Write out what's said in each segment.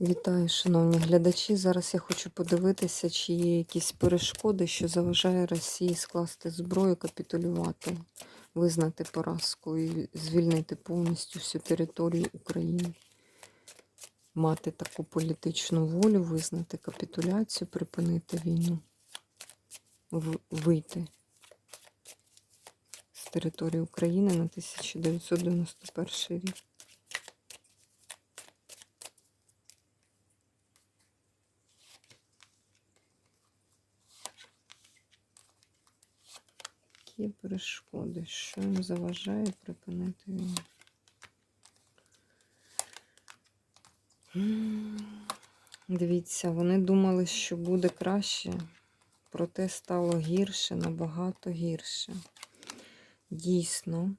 Вітаю, шановні глядачі. Зараз я хочу подивитися, чи є якісь перешкоди, що заважає Росії скласти зброю, капітулювати, визнати поразку і звільнити повністю всю територію України. Мати таку політичну волю, визнати капітуляцію, припинити війну, вийти з території України на 1991 рік. Які перешкоди? Що їм заважає припинити війну? Дивіться, вони думали, що буде краще, проте стало гірше, набагато гірше. Дійсно,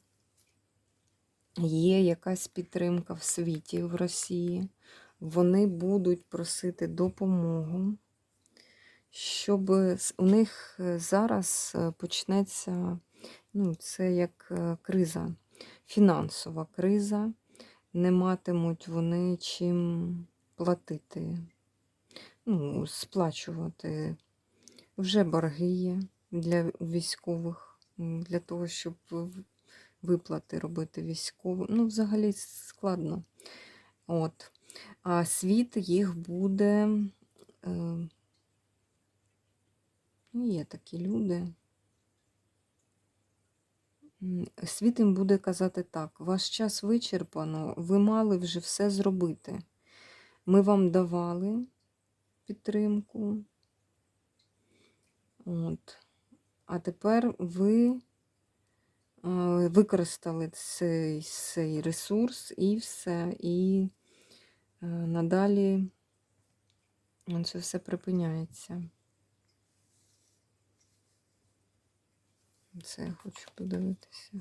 є якась підтримка в світі, в Росії. Вони будуть просити допомогу щоб у них е, зараз е, почнеться, ну, це як е, криза, фінансова криза, не матимуть вони чим платити, ну, сплачувати. Вже борги є для військових, для того, щоб виплати робити військовим. Ну, взагалі складно. От. А світ їх буде. Е, є такі люди. Світ їм буде казати так: ваш час вичерпано, ви мали вже все зробити. Ми вам давали підтримку. От. А тепер ви використали цей, цей ресурс і все. І е, надалі це все припиняється. Це я хочу подивитися.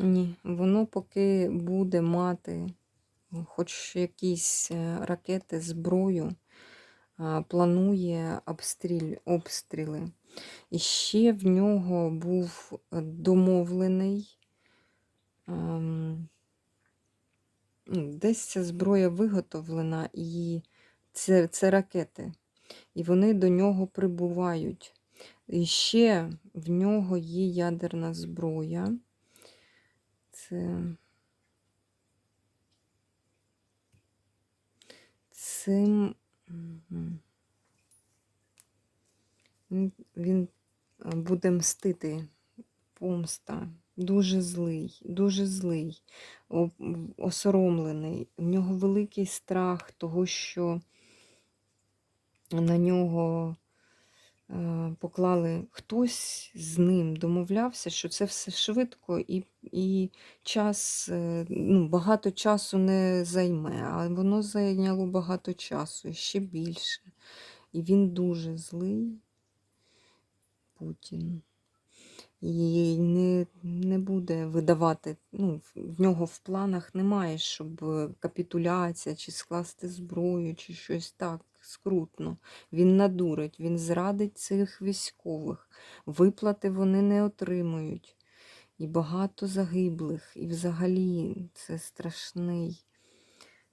Ні, воно поки буде мати хоч якісь е, ракети, зброю, планує обстріль, обстріли. І ще в нього був е, домовлений. ем, ну, Десь ця зброя виготовлена, і це, це ракети. І вони до нього прибувають. І ще в нього є ядерна зброя. Це цим. Він- е, буде мстити помста. Дуже злий, дуже злий, осоромлений. У нього великий страх того, що на нього поклали хтось з ним домовлявся, що це все швидко і, і час, е, ну, багато часу не займе, а воно зайняло багато часу, і ще більше. І він дуже злий, Путін. І не, не буде видавати, ну, в- нього в планах немає, щоб е, капітуляція, чи скласти зброю, чи щось так скрутно. Він надурить, він зрадить цих військових. Виплати вони не отримують. І багато загиблих. І взагалі це страшний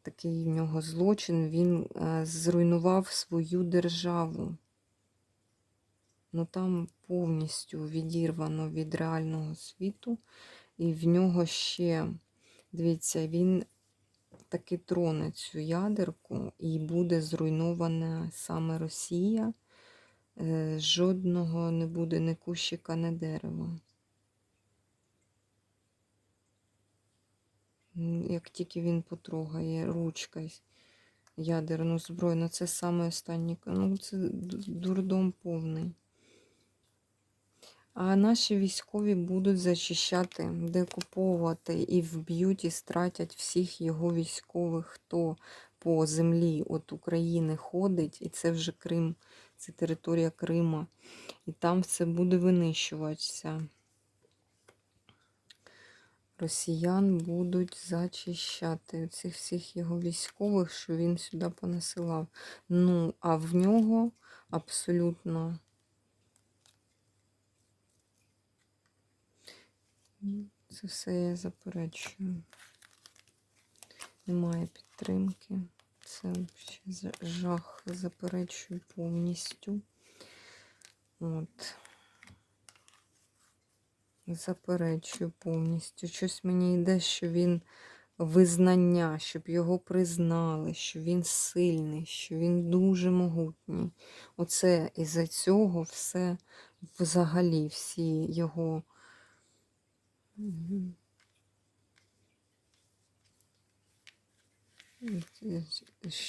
такий в нього злочин. Він е, зруйнував свою державу. Ну там повністю відірвано від реального світу. І в нього ще, дивіться, він таки троне цю ядерку, і буде зруйнована саме Росія. Е, Жодного не буде ні кущика, ні дерева. Як тільки він потрогає ручкою ядерну зброю, ну це саме останнє. Ну, це дурдом повний. А наші військові будуть зачищати, декуповувати і вб'ють, і стратять всіх його військових, хто по землі от України ходить, і це вже Крим це територія Крима. І там все буде винищуватися. Росіян будуть зачищати цих всіх його військових, що він сюди понасилав. Ну, а в нього абсолютно. Це все я заперечую. Немає підтримки. Це ще жах заперечую повністю. От. Заперечую повністю. Щось мені йде, що він визнання, щоб його признали, що він сильний, що він дуже могутній. Оце із-за цього все взагалі, всі його.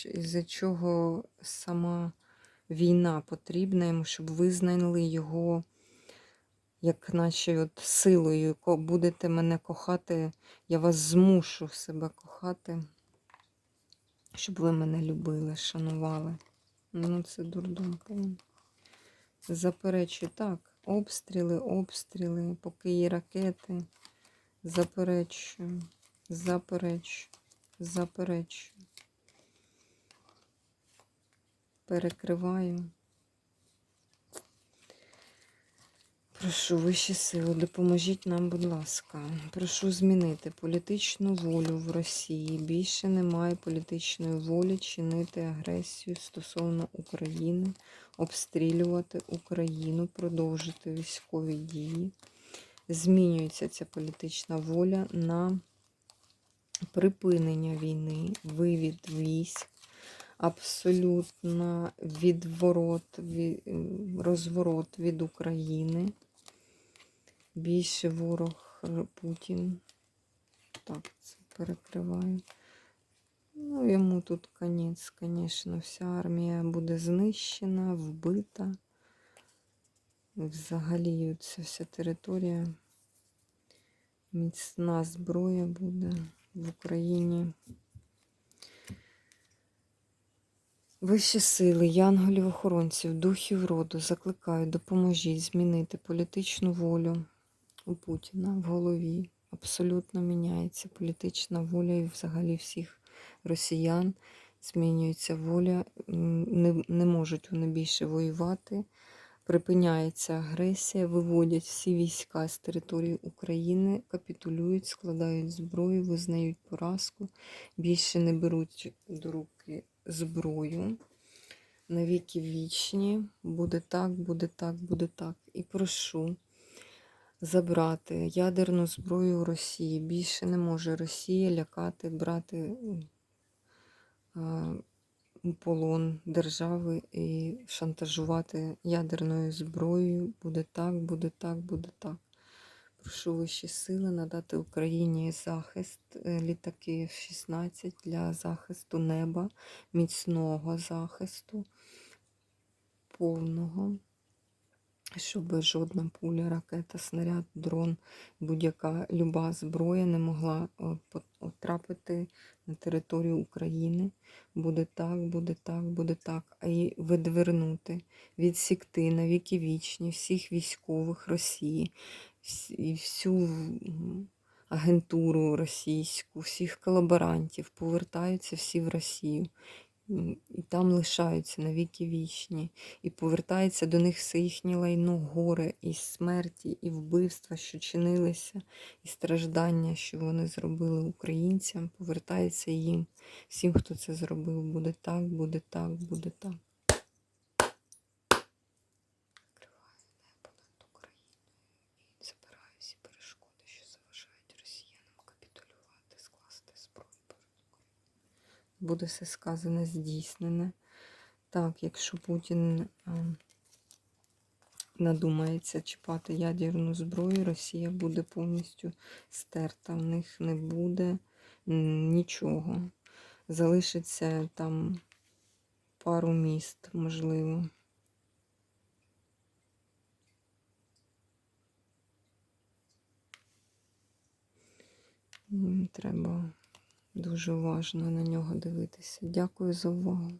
Із-за чого сама війна потрібна йому, щоб визнали його, як наче от силою, будете мене кохати, я вас змушу себе кохати, щоб ви мене любили, шанували. Ну, це дурдом повний. Заперечую, так, обстріли, обстріли, поки є ракети. Заперечую, заперечую, заперечую. Перекриваю. Прошу вищі сили, допоможіть нам, будь ласка. Прошу змінити політичну волю в Росії. Більше немає політичної волі чинити агресію стосовно України, обстрілювати Україну, продовжити військові дії. Змінюється ця політична воля на припинення війни, вивід військ, абсолютно відворот, розворот від України. Більше ворог Путін. Так, це перекриваю. Ну, йому тут конець, звісно, вся армія буде знищена, вбита. Взагалі ця вся територія. Міцна зброя буде в Україні. Вищі сили, янголів, охоронців, духів роду закликаю, допоможіть змінити політичну волю у Путіна в голові. Абсолютно міняється політична воля і взагалі всіх росіян. Змінюється воля, не, не можуть вони більше воювати. Припиняється агресія, виводять всі війська з території України, капітулюють, складають зброю, визнають поразку, більше не беруть до руки зброю. Навіки вічні. Буде так, буде так, буде так. І прошу забрати ядерну зброю у Росії. Більше не може Росія лякати, брати полон держави і шантажувати ядерною зброєю. Буде так, буде так, буде так. Прошу вищі сили надати Україні захист е, літаки F-16 для захисту неба, міцного захисту, повного, щоб жодна пуля, ракета, снаряд, дрон, будь-яка люба зброя не могла потрапити на територію України. Буде так, буде так, буде так. А й відвернути, відсікти на віки вічні всіх військових Росії, і всю агентуру російську, всіх колаборантів, повертаються всі в Росію. І там лишаються на віки вічні, і повертається до них все їхнє лайно, горе, і смерті, і вбивства, що чинилися, і страждання, що вони зробили українцям, повертається їм. Всім, хто це зробив, буде так, буде так, буде так. Закриваю небо над Україною і забираю всі перешкоди, що заважають росіянам капітулювати, скласти зброю перед Україною. Буде все сказане, здійснене. Так, якщо Путін надумається чіпати ядерну зброю, Росія буде повністю стерта. В них не буде нічого. Залишиться там пару міст, можливо. Треба дуже уважно на нього дивитися. Дякую за увагу.